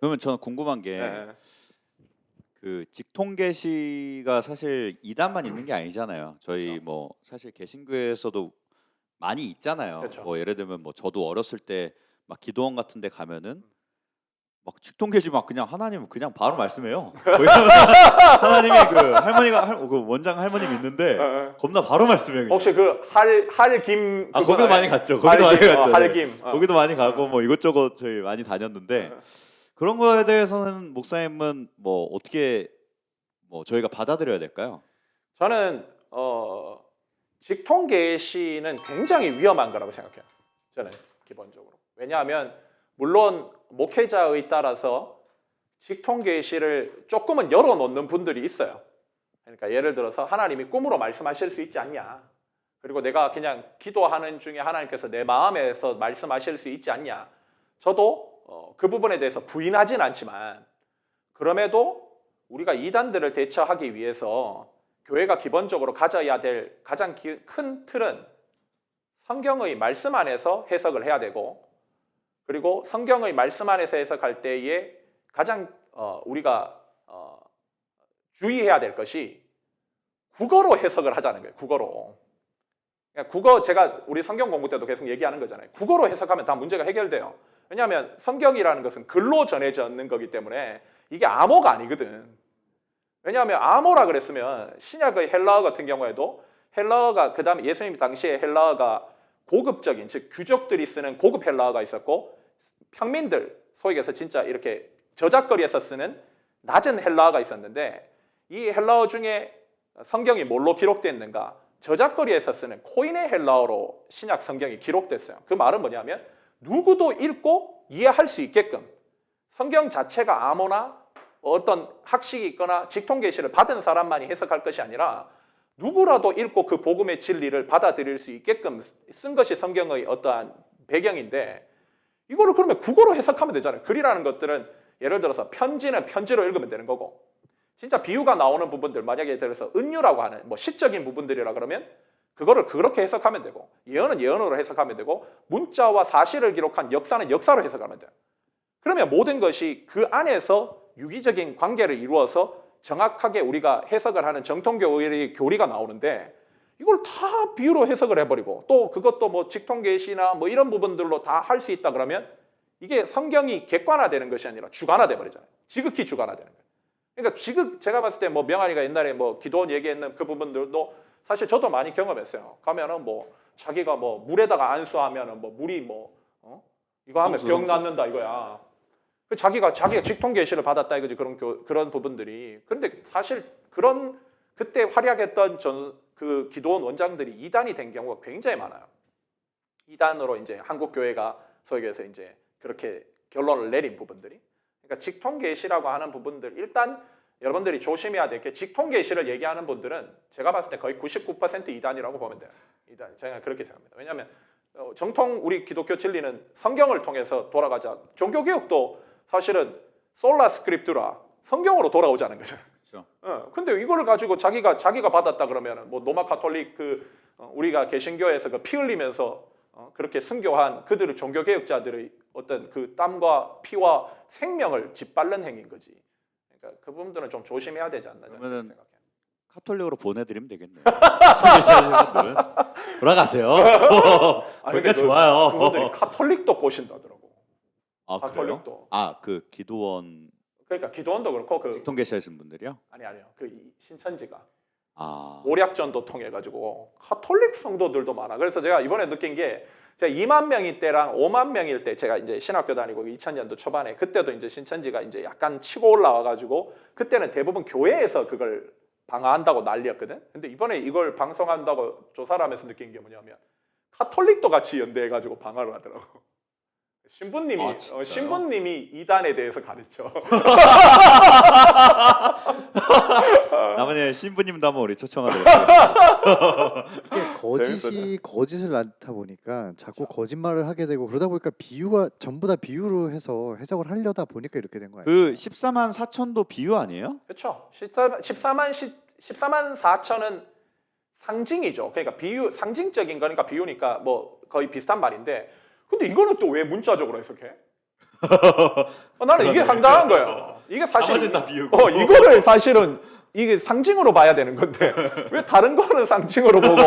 그러면 저는 궁금한 게 네. 그 직통 계시가 사실 이단만 있는 게 아니잖아요. 저희 그렇죠. 뭐 사실 개신교에서도 많이 있잖아요. 그렇죠. 뭐 예를 들면 뭐 저도 어렸을 때 막 기도원 같은 데 가면은 막 직통 계시 막 그냥 하나님 그냥 바로 말씀해요. 거기 하나님이 그 할머니가 할, 그 원장 할머님 있는데 어, 어. 겁나 바로 말씀해요. 그냥. 혹시 그 할 할김 아 거기도 많이 갔죠. 거기도 많이 할김, 갔죠. 어, 네. 할김 어. 거기도 많이 가고 뭐 이것저것 저희 많이 다녔는데 어. 그런 거에 대해서는 목사님은 뭐 어떻게 뭐 저희가 받아들여야 될까요? 저는 어, 직통 계시는 굉장히 위험한 거라고 생각해요. 저는 기본적으로. 왜냐하면 물론 목회자의 따라서 직통 계시를 조금은 열어 놓는 분들이 있어요. 그러니까 예를 들어서 하나님이 꿈으로 말씀하실 수 있지 않냐. 그리고 내가 그냥 기도하는 중에 하나님께서 내 마음에서 말씀하실 수 있지 않냐. 저도 어, 그 부분에 대해서 부인하진 않지만 그럼에도 우리가 이단들을 대처하기 위해서 교회가 기본적으로 가져야 될 가장 기- 큰 틀은 성경의 말씀 안에서 해석을 해야 되고 그리고 성경의 말씀 안에서 해석할 때에 가장 어, 우리가 어, 주의해야 될 것이 국어로 해석을 하자는 거예요. 국어로. 그러니까 국어 제가 우리 성경 공부 때도 계속 얘기하는 거잖아요. 국어로 해석하면 다 문제가 해결돼요. 왜냐하면 성경이라는 것은 글로 전해졌는 거기 때문에 이게 암호가 아니거든. 왜냐하면 암호라 그랬으면 신약의 헬라어 같은 경우에도 헬라어가 그 다음에 예수님 당시에 헬라어가 고급적인 즉 귀족들이 쓰는 고급 헬라어가 있었고 평민들 소위 해서 진짜 이렇게 저작거리에서 쓰는 낮은 헬라어가 있었는데 이 헬라어 중에 성경이 뭘로 기록됐는가 저작거리에서 쓰는 코인의 헬라어로 신약 성경이 기록됐어요. 그 말은 뭐냐면 누구도 읽고 이해할 수 있게끔 성경 자체가 암호나 어떤 학식이 있거나 직통 계시를 받은 사람만이 해석할 것이 아니라 누구라도 읽고 그 복음의 진리를 받아들일 수 있게끔 쓴 것이 성경의 어떠한 배경인데 이거를 그러면 국어로 해석하면 되잖아요. 글이라는 것들은 예를 들어서 편지는 편지로 읽으면 되는 거고 진짜 비유가 나오는 부분들 만약에 예를 들어서 은유라고 하는 뭐 시적인 부분들이라 그러면 그거를 그렇게 해석하면 되고 예언은 예언으로 해석하면 되고 문자와 사실을 기록한 역사는 역사로 해석하면 돼요. 그러면 모든 것이 그 안에서 유기적인 관계를 이루어서 정확하게 우리가 해석을 하는 정통교의 교리가 나오는데 이걸 다 비유로 해석을 해버리고 또 그것도 뭐 직통계시나 뭐 이런 부분들로 다 할 수 있다 그러면 이게 성경이 객관화되는 것이 아니라 주관화돼 버리잖아요. 지극히 주관화되는 거예요. 그러니까 지극 제가 봤을 때 뭐 명환이가 옛날에 뭐 기도원 얘기했는 그 부분들도 사실 저도 많이 경험했어요. 가면은 뭐 자기가 뭐 물에다가 안수하면은 뭐 물이 뭐 어? 이거 하면 홍수, 병. 낫는다 이거야. 그 자기가 자기가 직통 계시를 받았다 이거지 그런 교, 그런 부분들이. 그런데 사실 그런 그때 활약했던 전 그 기도원 원장들이 이단이 된 경우가 굉장히 많아요. 이단으로 이제 한국 교회가 소위 해서 이제 그렇게 결론을 내린 부분들이. 그러니까 직통 계시라고 하는 부분들 일단 여러분들이 조심해야 될 게 직통 계시를 얘기하는 분들은 제가 봤을 때 거의 99% 이단이라고 보면 돼요. 이단 제가 그렇게 생각합니다. 왜냐하면 어, 정통 우리 기독교 진리는 성경을 통해서 돌아가자. 종교 교육도 사실은 솔라 스크립투라 성경으로 돌아오자는 거죠. 그렇죠. 어, 근데 이거를 가지고 자기가 자기가 받았다 그러면은 뭐 노마 카톨릭 그 어, 우리가 개신교에서 그 피 흘리면서 어, 그렇게 순교한 그들의 종교 개혁자들의 어떤 그 땀과 피와 생명을 짓밟는 행위인 거지. 그러니까 그 부분들은 좀 조심해야 되지 않나 저는 생각해요. 카톨릭으로 보내드리면 되겠네요. 돌아가세요. 아니, 그러니까 좋아요. 그분들이 카톨릭도 꼬신다더라고. 아 그래요? 카톨릭도. 아 그 기도원 그러니까 기도원도 그렇고 그 직통 계시하신 분들이요? 아니 아니요 그 이- 신천지가 아 오략전도 통해 가지고 카톨릭 성도들도 많아. 그래서 제가 이번에 느낀 게 제가 2만 명일 때랑 5만 명일 때 제가 이제 신학교 다니고 2000년도 초반에 그때도 이제 신천지가 이제 약간 치고 올라와 가지고 그때는 대부분 교회에서 그걸 방어한다고 난리였거든. 근데 이번에 이걸 방송한다고 조사를 하면서 느낀 게 뭐냐면 카톨릭도 같이 연대해 가지고 방어를 하더라고. 신부님이 아, 어, 진짜요? 신부님이 이단에 대해서 가르쳐. 나머지 신부님도 한번 우리 초청하도록 하겠습니다. 이게 거짓이 거짓을 낳다 보니까 자꾸 거짓말을 하게 되고 그러다 보니까 비유가 전부 다 비유로 해서 해석을 하려다 보니까 이렇게 된 거예요. 그 14만 4천도 비유 아니에요? 그렇죠. 14만 14만 4천은 상징이죠. 그러니까 비유 상징적인 거니까 비유니까 뭐 거의 비슷한 말인데 근데 이거는 또 왜 문자적으로 해석해? 어, 나는 이게 황당한 거예요. 이게 사실 나머지는 다 비우고. 어 이거를 사실은 이게 상징으로 봐야 되는 건데 왜 다른 거는 상징으로 보고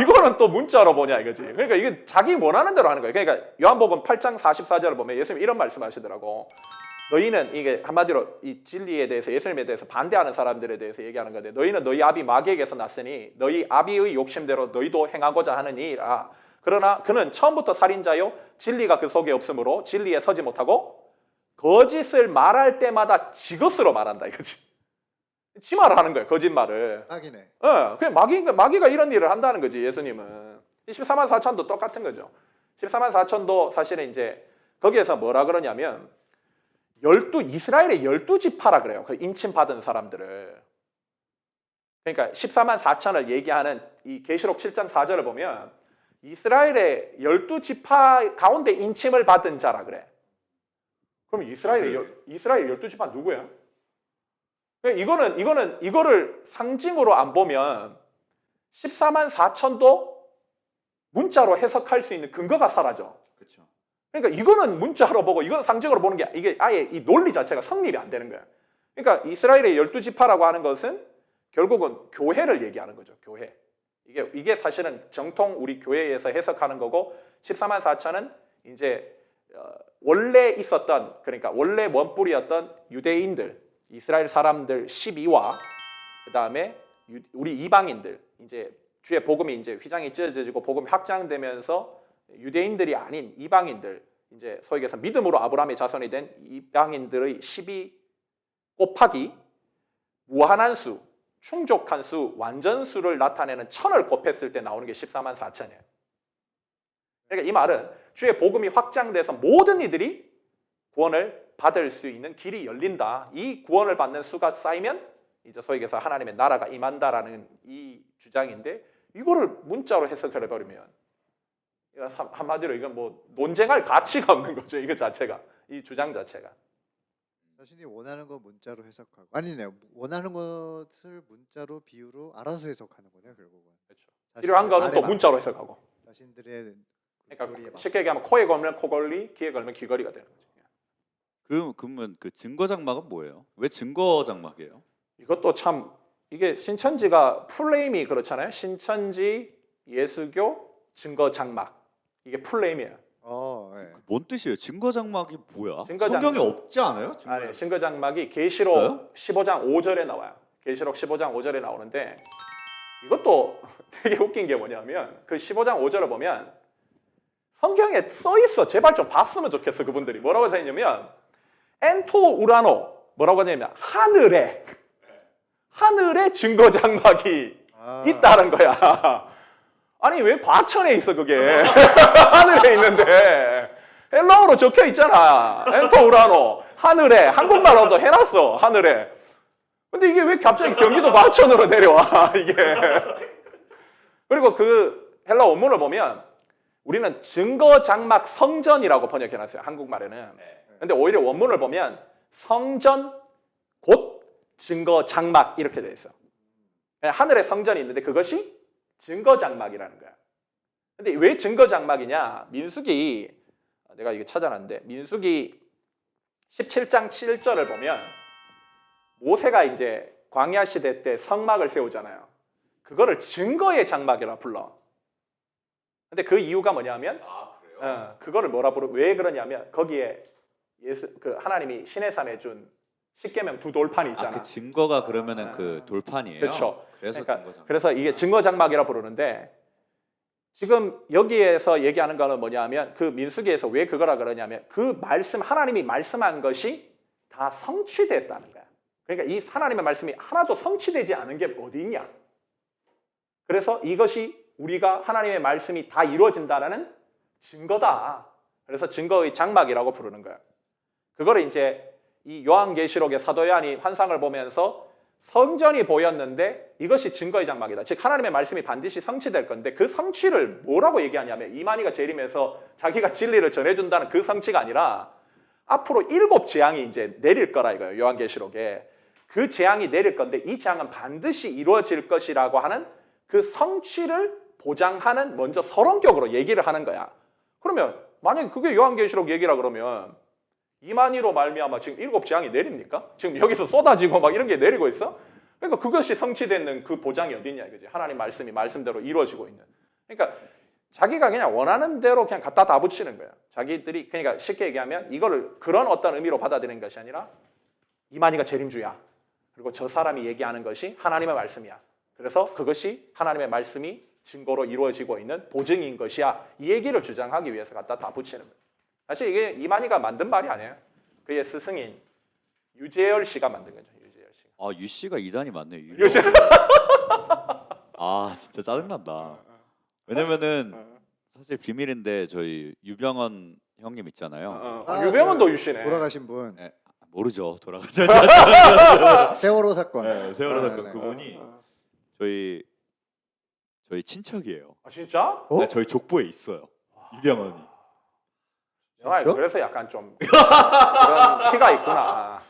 이거는 또 문자로 보냐 이거지. 그러니까 이게 자기 원하는 대로 하는 거예요. 그러니까 요한복음 8장 44절을 보면 예수님 이런 말씀하시더라고. 너희는 이게 한마디로 이 진리에 대해서 예수님에 대해서 반대하는 사람들에 대해서 얘기하는 건데 너희는 너희 아비 마귀에게서 났으니 너희 아비의 욕심대로 너희도 행하고자 하느니라. 그러나 그는 처음부터 살인자요 진리가 그 속에 없으므로 진리에 서지 못하고 거짓을 말할 때마다 지것으로 말한다 이거지. 지 말을 하는 거예요. 거짓말을. 딱이네. 예, 그냥 마귀가, 마귀가 이런 일을 한다는 거지, 예수님은. 이 14만 4천도 똑같은 거죠. 14만 4천도 사실은 이제 거기에서 뭐라 그러냐면, 열두, 이스라엘의 열두 지파라 그래요. 그 인침 받은 사람들을. 그러니까 14만 4천을 얘기하는 이 계시록 7장 4절을 보면, 이스라엘의 열두 지파 가운데 인침을 받은 자라 그래. 그럼 이스라엘의, 열- 이스라엘 열두 지파 누구예요? 그러니까 이거는 이거는 이거를 상징으로 안 보면 14만 4천도 문자로 해석할 수 있는 근거가 사라져. 그렇죠. 그러니까 이거는 문자로 보고 이건 상징으로 보는 게 이게 아예 이 논리 자체가 성립이 안 되는 거야. 그러니까 이스라엘의 열두 지파라고 하는 것은 결국은 교회를 얘기하는 거죠. 교회. 이게 이게 사실은 정통 우리 교회에서 해석하는 거고 14만 4천은 이제 어, 원래 있었던 그러니까 원래 원뿌리였던 유대인들 이스라엘 사람들 12와 그 다음에 유- 우리 이방인들 이제 주의 복음이 이제 휘장이 찢어지고 복음이 확장되면서 유대인들이 아닌 이방인들 이제 얘기해서 믿음으로 아브라함의 자손이 된 이방인들의 12 곱하기 무한한 수, 충족한 수, 완전수를 나타내는 천을 곱했을 때 나오는 게 14만 4천이에요. 그러니까 이 말은 주의 복음이 확장돼서 모든 이들이 구원을 받을 수 있는 길이 열린다. 이 구원을 받는 수가 쌓이면 이제 소위 얘기해서 하나님의 나라가 임한다라는 이 주장인데 이거를 문자로 해석해 버리면 한마디로 이건 뭐 논쟁할 가치가 없는 거죠. 이거 자체가 이 주장 자체가. 자신이 원하는 거 문자로 해석하고 아니네 원하는 것을 문자로 비유로 알아서 해석하는 거네요 결국은. 그렇죠. 필요한 거는 또 맞- 문자로 해석하고. 자신들의 논리에 그러니까 맞- 쉽게 얘기하면 코에 걸면 코걸리, 귀에 걸면 귀걸이가 되는 거죠. 그 그러면 그 증거 장막은 뭐예요? 왜 증거 장막이에요? 이것도 참 이게 신천지가 풀네임이 그렇잖아요. 신천지 예수교 증거 장막 이게 풀네임이에요. 어, 예. 뭔 뜻이에요? 증거 장막이 뭐야? 증거 성경에 장막. 없지 않아요? 증거 아니 장막? 증거 장막이 계시록 있어요? 15장 5절에 나와요. 계시록 15장 5절에 나오는데 이것도 되게 웃긴 게 뭐냐면 그 15장 5절을 보면 성경에 써 있어. 제발 좀 봤으면 좋겠어. 그분들이 뭐라고 써 있냐면 엔토 우라노 뭐라고 하냐면 하늘에 하늘에 증거 장막이 아, 있다는 거야. 아니 왜 과천에 있어 그게 하늘에 있는데 헬라어로 적혀 있잖아. 엔토 우라노 하늘에 한국말로도 해놨어 하늘에. 근데 이게 왜 갑자기 경기도 과천으로 내려와 이게? 그리고 그 헬라 원문을 보면 우리는 증거 장막 성전이라고 번역해 놨어요 한국말에는. 근데 오히려 원문을 보면 성전 곧 증거 장막 이렇게 돼 있어. 그냥 하늘에 성전이 있는데 그것이 증거 장막이라는 거야. 근데 왜 증거 장막이냐? 민수기 내가 이거 찾아놨는데 민수기 17장 7절을 보면 모세가 이제 광야 시대 때 성막을 세우잖아요. 그거를 증거의 장막이라 불러. 근데 그 이유가 뭐냐면 아? 어, 그거를 뭐라 부르 왜 그러냐면 거기에 예수 그 하나님이 신의 산에 준 십계명 두 돌판이 있잖아. 아 그 증거가 그러면은 그 돌판이에요. 그렇죠. 그래서 그러니까 증거. 그래서 이게 증거 장막이라 부르는데 지금 여기에서 얘기하는 거는 뭐냐면 그 민수기에서 왜 그거라 그러냐면 그 말씀 하나님이 말씀한 것이 다 성취됐다는 거야. 그러니까 이 하나님의 말씀이 하나도 성취되지 않은 게 어디 있냐? 그래서 이것이 우리가 하나님의 말씀이 다 이루어진다라는 증거다. 그래서 증거의 장막이라고 부르는 거야. 그거를 이제 이 요한계시록의 사도 요한이 환상을 보면서 성전이 보였는데 이것이 증거의 장막이다. 즉 하나님의 말씀이 반드시 성취될 건데 그 성취를 뭐라고 얘기하냐면 이만희가 재림해서 자기가 진리를 전해준다는 그 성취가 아니라 앞으로 일곱 재앙이 이제 내릴 거라 이거예요. 요한계시록에 그 재앙이 내릴 건데 이 재앙은 반드시 이루어질 것이라고 하는 그 성취를 보장하는 먼저 서론격으로 얘기를 하는 거야. 그러면 만약에 그게 요한계시록 얘기라 그러면 이만희로 말미암아 지금 일곱 재앙이 내립니까? 지금 여기서 쏟아지고 막 이런 게 내리고 있어? 그러니까 그것이 성취되는 그 보장이 어딨냐 이거지. 하나님 말씀이 말씀대로 이루어지고 있는. 그러니까 자기가 그냥 원하는 대로 그냥 갖다 다 붙이는 거야. 자기들이 그러니까 쉽게 얘기하면 이거를 그런 어떤 의미로 받아들이는 것이 아니라 이만희가 재림주야. 그리고 저 사람이 얘기하는 것이 하나님의 말씀이야. 그래서 그것이 하나님의 말씀이 증거로 이루어지고 있는 보증인 것이야. 이 얘기를 주장하기 위해서 갖다 다 붙이는 거예요. 사실 이게 이만희가 만든 말이 아니에요. 그의 스승인 유재열 씨가 만든 거죠. 유재열 씨. 아 유 씨가 이단이 맞네요. 유... 유재- 아 진짜 짜증난다. 왜냐면은 사실 비밀인데 저희 유병헌 형님 있잖아요. 어, 아, 유병헌도 그 유 씨네. 돌아가신 분 예, 모르죠 돌아가죠. 세월호 사건. 네, 세월호 네, 사건 네. 그분이 어, 저희 저희 친척이에요. 아 진짜? 어? 네, 저희 족보에 있어요. 유병헌이. 정말 진짜? 그래서 약간 좀 그런 티가 있구나.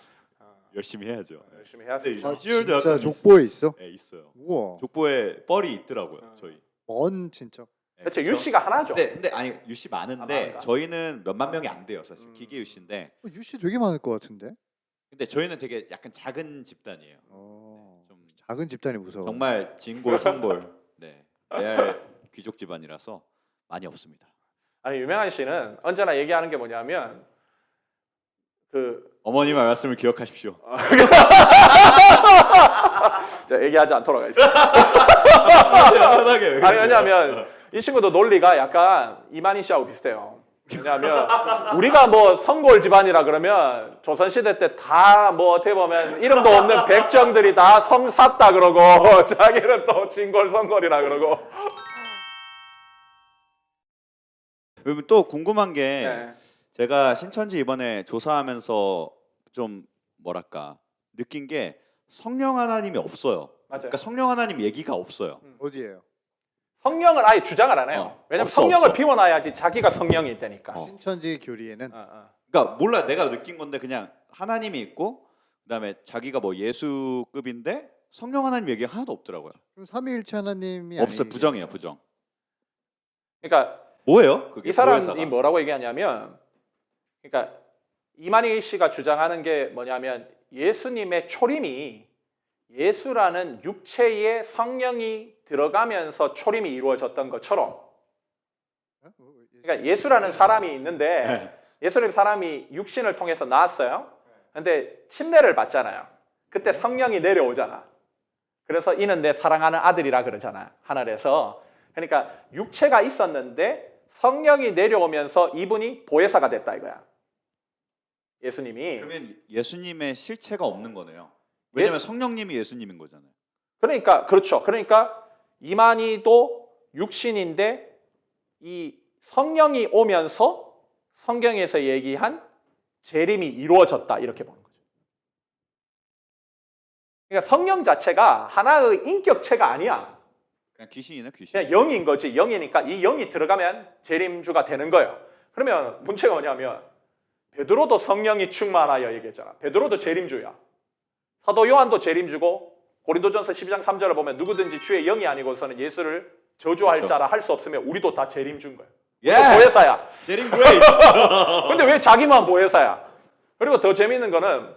열심히 해야죠. 네. 열심히 해야지. 네, 아, 이주열도 진짜 약간 족보에 있어? 네, 있어요. 우와. 족보에 뻘이 있더라고요. 어. 저희. 먼 친척. 네, 대체 그래서- 유씨가 하나죠. 근데 근데 아니 유씨 아, 많은데 많은가? 저희는 몇만 명이 안 돼요 사실 음. 기계 유씨인데 어, 유씨 되게 많을 것 같은데. 근데 저희는 되게 약간 작은 집단이에요. 어. 좀 작은 집단이 무서워. 정말 진골 성골 네 레알 귀족 집안이라서 많이 없습니다. 아니 유명한 씨는 언제나 얘기하는 게 뭐냐면 그 어머님의 말씀을 기억하십시오. 자, 얘기하지 않도록 하겠습니다. 편하게. 아니 왜냐하면 이 친구도 논리가 약간 이만희 씨하고 비슷해요. 왜냐하면 우리가 뭐 성골 집안이라 그러면 조선 시대 때 다 뭐 어떻게 보면 이름도 없는 백정들이 다 성 샀다 그러고 자기는 또 진골 성골이라 그러고. 그리고 또 궁금한 게 네. 제가 신천지 이번에 조사하면서 좀 뭐랄까 느낀 게 성령 하나님이 없어요. 맞아요. 그러니까 성령 하나님 얘기가 없어요. 어디예요? 성령을 아예 주장을 안 해요. 어, 왜냐면 없어, 성령을 없어. 비워놔야지 자기가 성령이 되니까. 어. 신천지 교리에는 어, 어. 그러니까 몰라 내가 느낀 건데 그냥 하나님이 있고 그다음에 자기가 뭐 예수급인데 성령 하나님 얘기 가 하나도 없더라고요. 그럼 삼위일체 하나님이 없어 아니겠죠? 부정이에요 부정. 그러니까 뭐예요? 그게 이 사람이 보혜사가? 뭐라고 얘기하냐면, 그러니까 이만희 씨가 주장하는 게 뭐냐면 예수님의 초림이 예수라는 육체에 성령이 들어가면서 초림이 이루어졌던 것처럼. 그러니까 예수라는 사람이 있는데 네. 예수님 사람이 육신을 통해서 나왔어요. 근데 침례를 받잖아요. 그때 성령이 내려오잖아. 그래서 이는 내 사랑하는 아들이라 그러잖아. 하늘에서. 그러니까 육체가 있었는데 성령이 내려오면서 이분이 보혜사가 됐다 이거야. 예수님이. 그러면 예수님의 실체가 없는 거네요. 왜냐면 예수- 성령님이 예수님인 거잖아요. 그러니까 그렇죠. 그러니까 이만희도 육신인데 이 성령이 오면서 성경에서 얘기한 재림이 이루어졌다 이렇게 보는 거죠. 그러니까 성령 자체가 하나의 인격체가 아니야. 그냥 귀신이네 귀신. 그냥 영인 거지. 영이니까 이 영이 들어가면 재림주가 되는 거예요. 그러면 문제가 뭐냐면 베드로도 성령이 충만하여 얘기했잖아. 베드로도 재림주야. 사도 요한도 재림주고 고린도전서 12장 3절을 보면 누구든지 주의 영이 아니고서는 예수를 저주할 그렇죠. 자라 할 수 없으면 우리도 다 재림주인 거예요. Yes! 보혜사야. 제림 그레이스. 근데 왜 자기만 보혜사야? 그리고 더 재미있는 거는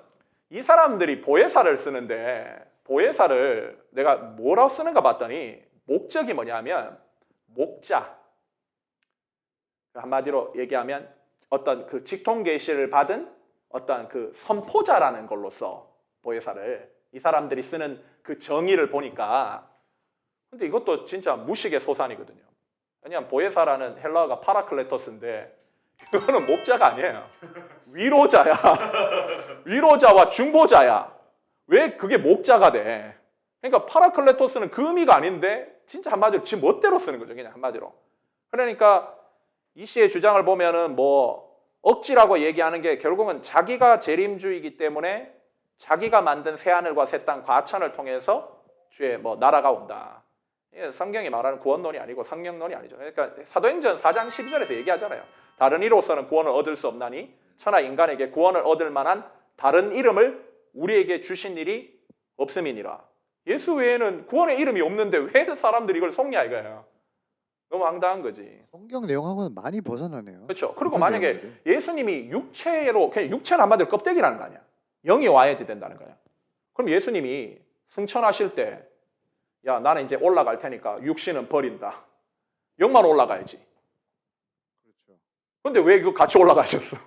이 사람들이 보혜사를 쓰는데 보혜사를 내가 뭐라고 쓰는가 봤더니 목적이 뭐냐면 목자. 한마디로 얘기하면 어떤 그 직통 계시를 받은 어떤 그 선포자라는 걸로 써 보혜사를 이 사람들이 쓰는 그 정의를 보니까 근데 이것도 진짜 무식의 소산이거든요. 왜냐하면 보혜사라는 헬라어가 파라클레토스인데 이거는 목자가 아니에요. 위로자야. 위로자와 중보자야. 왜 그게 목자가 돼? 그러니까 파라클레토스는 그 의미가 아닌데 진짜 한마디로 지 멋대로 쓰는 거죠. 그냥 한마디로. 그러니까 이 씨의 주장을 보면은 뭐 억지라고 얘기하는 게 결국은 자기가 재림주이기 때문에 자기가 만든 새 하늘과 새 땅 과천을 통해서 주의 뭐 나라가 온다. 성경이 말하는 구원론이 아니고 성령론이 아니죠. 그러니까 사도행전 4장 12절에서 얘기하잖아요. 다른 이로서는 구원을 얻을 수 없나니 천하 인간에게 구원을 얻을 만한 다른 이름을 우리에게 주신 일이 없음이니라. 예수 외에는 구원의 이름이 없는데 왜 사람들이 이걸 속냐 이거예요. 너무 황당한 거지. 성경 내용하고는 많이 벗어나네요. 그렇죠. 그리고 만약에 내용인데? 예수님이 육체로 그냥 육체는 한마디로 껍데기라는 거 아니야. 영이 와야지 된다는 거야. 그럼 예수님이 승천하실 때, 야 나는 이제 올라갈 테니까 육신은 버린다. 영만 올라가야지. 그렇죠. 근데 왜그 같이 올라가셨어?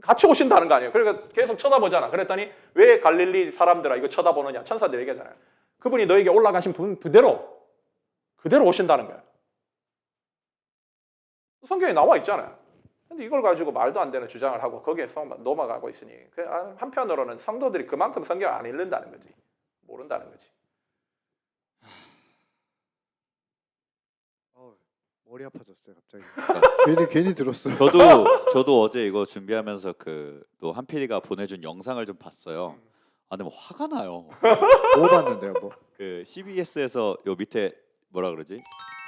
같이 오신다는 거 아니에요. 그러니까 계속 쳐다보잖아. 그랬더니 왜 갈릴리 사람들아 이거 쳐다보느냐? 천사들 얘기하잖아요. 그분이 너에게 올라가신 분 그대로 그대로 오신다는 거야. 성경에 나와 있잖아요. 근데 이걸 가지고 말도 안 되는 주장을 하고 거기에 서 넘어가고 있으니 그 아, 한편으로는 성도들이 그만큼 성경 안 읽는다는 거지. 모른다는 거지. 어, 머리 아파졌어요 갑자기. 괜히 괜히 들었어. 저도 저도 어제 이거 준비하면서 그 또 한필이가 보내준 영상을 좀 봤어요. 아 근데 뭐 화가 나요. 뭐 봤는데요 뭐. 그 CBS에서 요 밑에 뭐라 그러지?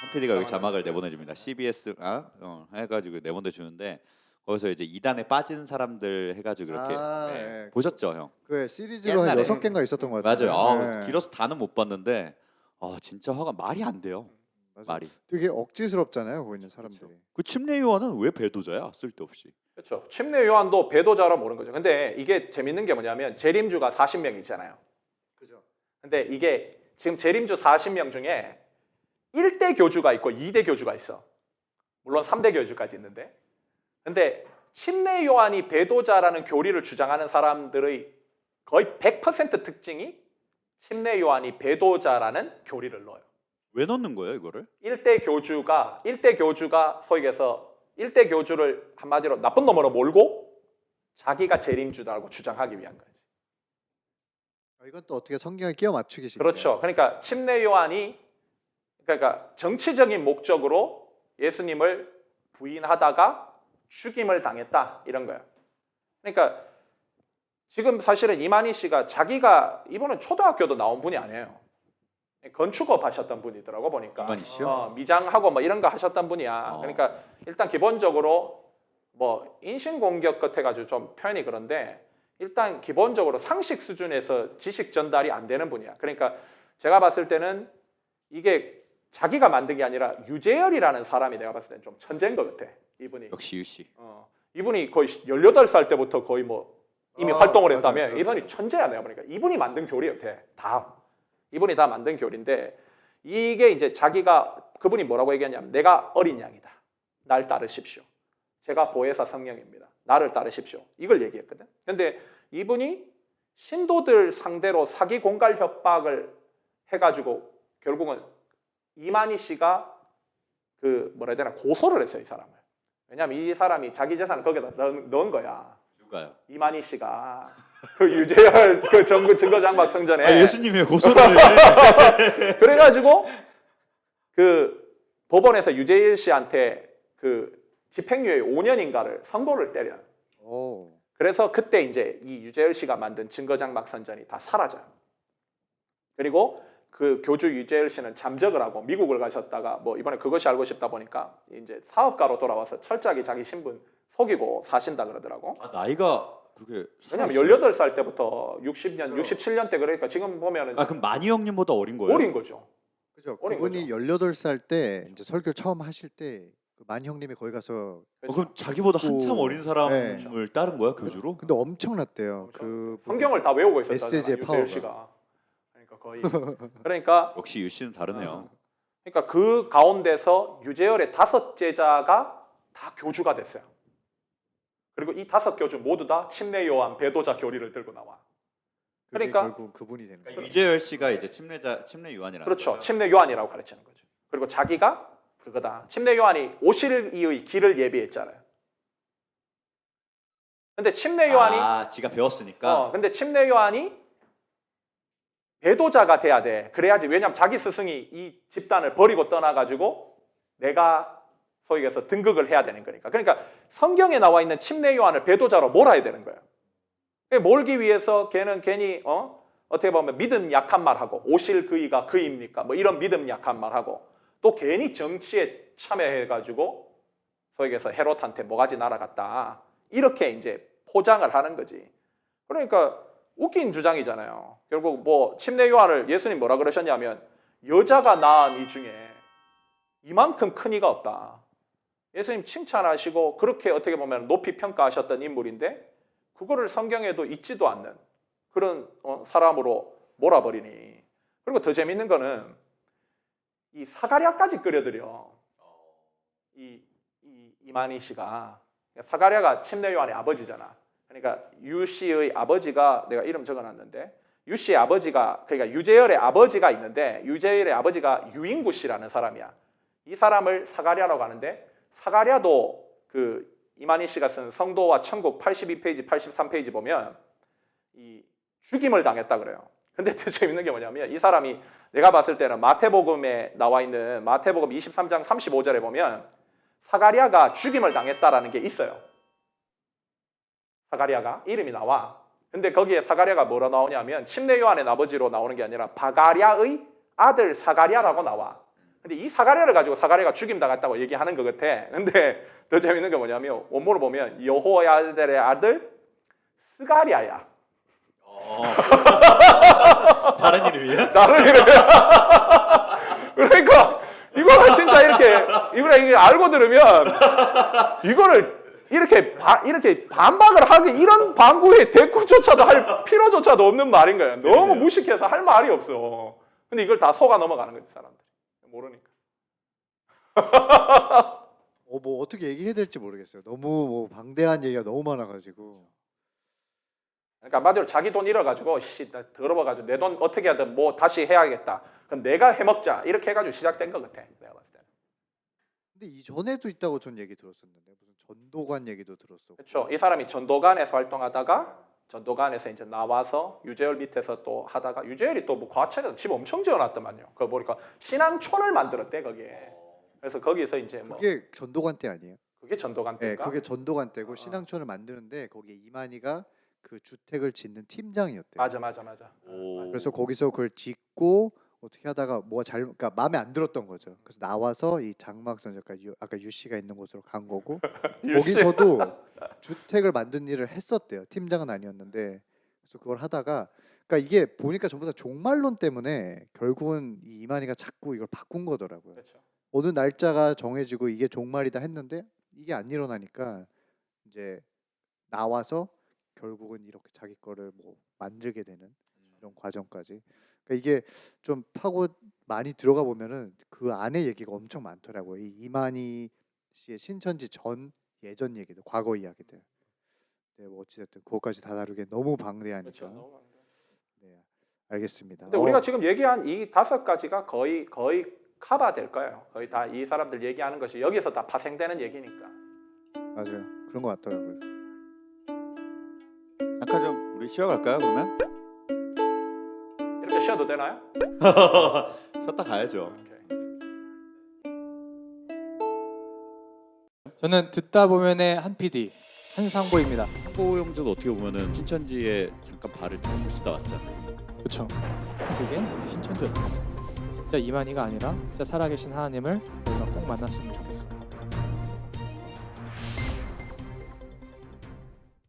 한필이가 여기 자막을 내보내줍니다. CBS 아 어, 해가지고 내보내 주는데 거기서 이제 이단에 빠진 사람들 해가지고 이렇게 아, 네. 예. 보셨죠, 형? 그 시리즈로 한 옛날에. 여섯 개인가 있었던 것 같아요. 맞아요. 아, 길어서 다는 못 봤는데 아 진짜 화가 말이 안 돼요. 말이. 되게 억지스럽잖아요 거기 있는 사람들이. 그 침례 요한은 왜 배도자야? 쓸데없이. 그렇죠. 침례 요한도 배도자라 모르는 거죠. 근데 이게 재밌는 게 뭐냐면 재림주가 40명 있잖아요. 그죠. 근데 이게 지금 재림주 40명 중에 1대 교주가 있고 2대 교주가 있어. 물론 3대 교주까지 있는데. 근데 침례 요한이 배도자라는 교리를 주장하는 사람들의 거의 100% 특징이 침례 요한이 배도자라는 교리를 넣어요. 왜 넣는 거예요, 이거를? 1대 교주가 1대 교주가 소위 해서 1대 교주를 한마디로 나쁜 놈으로 몰고 자기가 재림주다라고 주장하기 위한 거지. 아, 이건 또 어떻게 성경에 끼워 맞추기식. 그렇죠. 그러니까 침례 요한이 그러니까 정치적인 목적으로 예수님을 부인하다가 죽임을 당했다 이런 거야. 그러니까 지금 사실은 이만희 씨가 자기가 이분은 초등학교도 나온 분이 아니에요. 건축업 하셨던 분이더라고 보니까. 어, 미장하고 뭐 이런 거 하셨던 분이야. 어. 그러니까 일단 기본적으로 뭐 인신 공격 같아가지고 좀 표현이 그런데 일단 기본적으로 상식 수준에서 지식 전달이 안 되는 분이야. 그러니까 제가 봤을 때는 이게 자기가 만든 게 아니라 유재열이라는 사람이 내가 봤을 때는 좀 천재인 것 같아. 이분이. 역시 유씨. 어, 이분이 거의 18살 때부터 거의 뭐 이미 아, 활동을. 했다며 들었어요. 이분이 천재야 내가 보니까 이분이 만든 교리였대 다 이분이 다 만든 교리인데 이게 이제 자기가 그분이 뭐라고 얘기하냐면 내가 어린 양이다. 날 따르십시오. 제가 보혜사 성령입니다. 나를 따르십시오. 이걸 얘기했거든. 근데 이분이 신도들 상대로 사기 공갈 협박을 해가지고 결국은 이만희 씨가 그 뭐라 해야 되나 고소를 했어요 이 사람을. 왜냐하면 이 사람이 자기 재산을 거기다 넣은, 넣은 거야. 누가요? 이만희 씨가 그 유재열 그 정부 증거 장 박 성 전에 아, 예수님의 고소를 해. 그래가지고 그 법원에서 유재일 씨한테 그 집행유예 5년인가를 선고를 때려. 오. 그래서 그때 이제 이 유재열 씨가 만든 증거 장박 선전이 다 사라져요. 그리고 그 교주 유재열 씨는 잠적을 하고 미국을 가셨다가 뭐 이번에 그것이 알고 싶다 보니까 이제 사업가로 돌아와서 철저하게 자기 신분 속이고 사신다 그러더라고. 아, 나이가 왜냐면 살아있어요? 18살 때부터 60년, 67년 때 그러니까 지금 보면은 아 그럼 만희 형님보다 어린 거예요? 어린 거죠. 그죠. 어린 그분이 18살 때 이제 설교 처음 하실 때만 형님이 거기 가서 어, 그럼 자기보다 한참 오. 어린 사람을 따른 거야 교주로? 근데 엄청났대요. 그 성경을 다 외우고 있었잖아요. 메시지의 파워가. 씨가. 그러니까 거의 그러니까 역시 유씨는 다르네요. 그러니까 그 가운데서 유재열의 다섯 제자가 다 교주가 됐어요. 그리고 이 다섯 교주 모두 다 침례 요한 배도자 교리를 들고 나와. 그러니까- 결국 그분이 되는 거예요. 유재열 씨가 이제 침례자 침례 요한이라. 그렇죠. 침례 요한이라고 가르치는 거죠. 그리고 자기가 그거다. 침례 요한이 오실 이의 길을 예비했잖아요. 근데 침례 요한이 아 지가 배웠으니까. 어, 근데 침례 요한이 배도자가 돼야 돼. 그래야지. 왜냐면 자기 스승이 이 집단을 버리고 떠나 가지고 내가 소위 해서 등극을 해야 되는 거니까. 그러니까 성경에 나와 있는 침례 요한을 배도자로 몰아야 되는 거예요. 몰기 위해서 걔는 괜히 어 어떻게 보면 믿음 약한 말하고 오실 그이가 그입니까? 뭐 이런 믿음 약한 말하고 또 괜히 정치에 참여해가지고 소위 해서 헤롯한테 뭐가지 날아갔다. 이렇게 이제 포장을 하는 거지. 그러니까 웃긴 주장이잖아요. 결국 뭐 침례 요한을 예수님 뭐라 그러셨냐면 여자가 낳은 이 중에 이만큼 큰 이가 없다. 예수님 칭찬하시고 그렇게 어떻게 보면 높이 평가하셨던 인물인데 그거를 성경에도 있지도 않는 그런 어, 사람으로 몰아버리니 그리고 더 재밌는 거는 이 사가랴까지 끌어들여 이, 이 이만희 씨가 사가랴가 침례 요한의 아버지잖아. 그러니까 유 씨의 아버지가 내가 이름 적어놨는데 유 씨의 아버지가 그러니까 유재열의 아버지가 있는데 유재열의 아버지가 유인구 씨라는 사람이야. 이 사람을 사가랴라고 하는데 사가랴도 그 이만희 씨가 쓴 성도와 천국 82페이지, 83페이지 보면 이 죽임을 당했다 그래요. 근데 더 재밌는 게 뭐냐면 이 사람이 내가 봤을 때는 마태복음에 나와 있는 마태복음 23장 35절에 보면 사가랴가 죽임을 당했다라는 게 있어요. 사가랴가 이름이 나와. 근데 거기에 사가랴가 뭐로 나오냐면 침례 요한의 아버지로 나오는 게 아니라 바가랴의 아들 사가랴라고 나와. 근데 이 사가랴를 가지고 사가랴가 죽임 당했다고 얘기하는 것 같아. 근데 더 재밌는 게 뭐냐면 원문을 보면 여호야들의 아들 스가랴야. 어. 다른 이름이에요? 다른 이름. 그러니까 이거를 진짜 이렇게 이거를 이게 알고 들으면 이거를 이렇게 바, 이렇게 반박을 하기 이런 방구의 대꾸조차도 할 필요조차도 없는 말인 거예요. 너무 무식해서 할 말이 없어. 근데 이걸 다 속아 넘어가는 거지 사람들이 모르니까. 어, 뭐 어떻게 얘기해야 될지 모르겠어요. 너무 뭐 방대한 얘기가 너무 많아가지고. 그러니까 한마디로 자기 돈 잃어가지고 씨, 나 더러워가지고 내 돈 어떻게 하든 뭐 다시 해야겠다. 그럼 내가 해먹자 이렇게 해가지고 시작된 것 같아. 내가 봤을 때는. 근데 이전에도 있다고 전 얘기 들었었는데 무슨 전도관 얘기도 들었었고. 그렇죠. 이 사람이 전도관에서 활동하다가 전도관에서 이제 나와서 유재열 밑에서 또 하다가 유재열이 또 뭐 과천에서 집 엄청 지어놨더만요. 그거 보니까 신앙촌을 만들었대 거기에. 그래서 거기서 이제 뭐 그게, 그게 전도관 때 아니에요? 전도관 네, 때인가? 그게 전도관 때고 어. 신앙촌을 만드는데 거기에 이만희가 그 주택을 짓는 팀장이었대요. 맞아 맞아 맞아. 오. 그래서 거기서 그걸 짓고 어떻게 하다가 뭐가 잘 그러니까 마음에 안 들었던 거죠. 그래서 나와서 이 장막선 아까 유, 아까 유 씨가 있는 곳으로 간 거고 거기서도 주택을 만든 일을 했었대요. 팀장은 아니었는데 그래서 그걸 하다가 그러니까 이게 보니까 전부 다 종말론 때문에 결국은 이 이만희가 자꾸 이걸 바꾼 거더라고요. 그렇죠. 어느 날짜가 정해지고 이게 종말이다 했는데 이게 안 일어나니까 이제 나와서 결국은 이렇게 자기 거를 뭐 만들게 되는 이런 과정까지. 그러니까 이게 좀 파고 많이 들어가 보면은 그 안에 얘기가 엄청 많더라고요. 이 이만희 씨의 신천지 전 예전 얘기들, 과거 이야기들. 네, 뭐 어찌됐든 그것까지 다 다루기엔 너무 방대하니까. 그렇죠. 너무. 네, 알겠습니다. 근데 어, 우리가 지금 얘기한 이 다섯 가지가 거의 거의 커버 될 거예요. 거의 다 이 사람들 얘기하는 것이 여기서 다 파생되는 얘기니까. 맞아요. 그런 것 같더라고요. 잠깐 좀 우리 쉬어갈까요 그러면? 이렇게 쉬어도 되나요? 쉬었다 가야죠. 저는 듣다 보면의 한 PD 한상보입니다. 한보 형제도 어떻게 보면은 신천지에 잠깐 발을 담고 쉬다 왔잖아요. 그렇죠. 그게 신천지였죠? 진짜 이만희가 아니라 진짜 살아계신 하나님을 우리가 꼭 만났으면 좋겠어요.